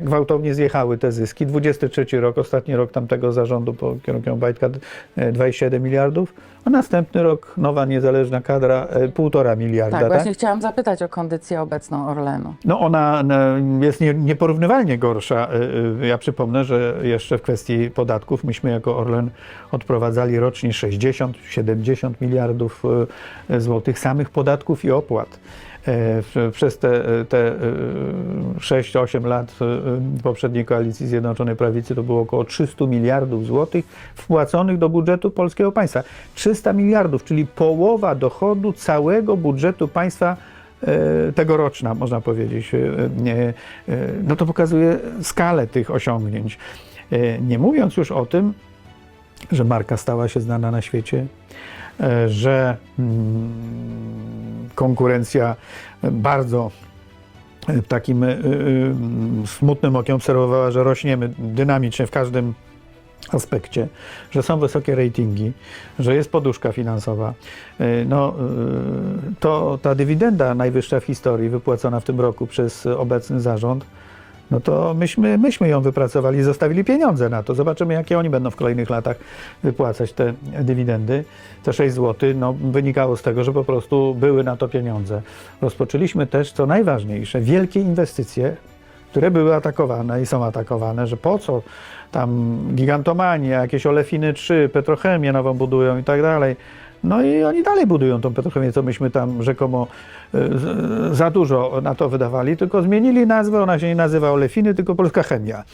Gwałtownie zjechały te zyski. 23 rok, ostatni rok tamtego zarządu po kierunku Bajtka e, 27 miliardów, a następny rok nowa niezależna kadra e, 1,5 miliarda. Tak, tak? właśnie chciałam zapytać o kondycję obecną Orlenu. No ona e, jest nie, nieporównywalnie gorsza. E, e, Ja przypomnę, że jeszcze w kwestii podatków myśmy jako Orlen odprowadzali rocznie 60-70 miliardów e, złotych samych podatków i opłat. E, Przez te, te e, 6-8 lat e, poprzedniej koalicji Zjednoczonej Prawicy to było około 300 miliardów złotych wpłaconych do budżetu polskiego państwa. 300 miliardów, czyli połowa dochodu całego budżetu państwa e, tegoroczna, można powiedzieć, e, no to pokazuje skalę tych osiągnięć. Nie mówiąc już o tym, że marka stała się znana na świecie, że mm, konkurencja bardzo takim e, e, smutnym okiem obserwowała, że rośniemy dynamicznie w każdym aspekcie, że są wysokie ratingi, że jest poduszka finansowa, e, no, to ta dywidenda najwyższa w historii wypłacona w tym roku przez obecny zarząd, to myśmy, myśmy ją wypracowali i zostawili pieniądze na to. Zobaczymy, jakie oni będą w kolejnych latach wypłacać te dywidendy. Te 6 zł no, wynikało z tego, że po prostu były na to pieniądze. Rozpoczęliśmy też, co najważniejsze, wielkie inwestycje, które były atakowane i są atakowane, że po co tam gigantomania, jakieś olefiny 3, petrochemię nową budują i tak dalej. No i oni dalej budują tą petrochemię, co myśmy tam rzekomo z- za dużo na to wydawali, tylko zmienili nazwę, ona się nie nazywa olefiny, tylko polska chemia.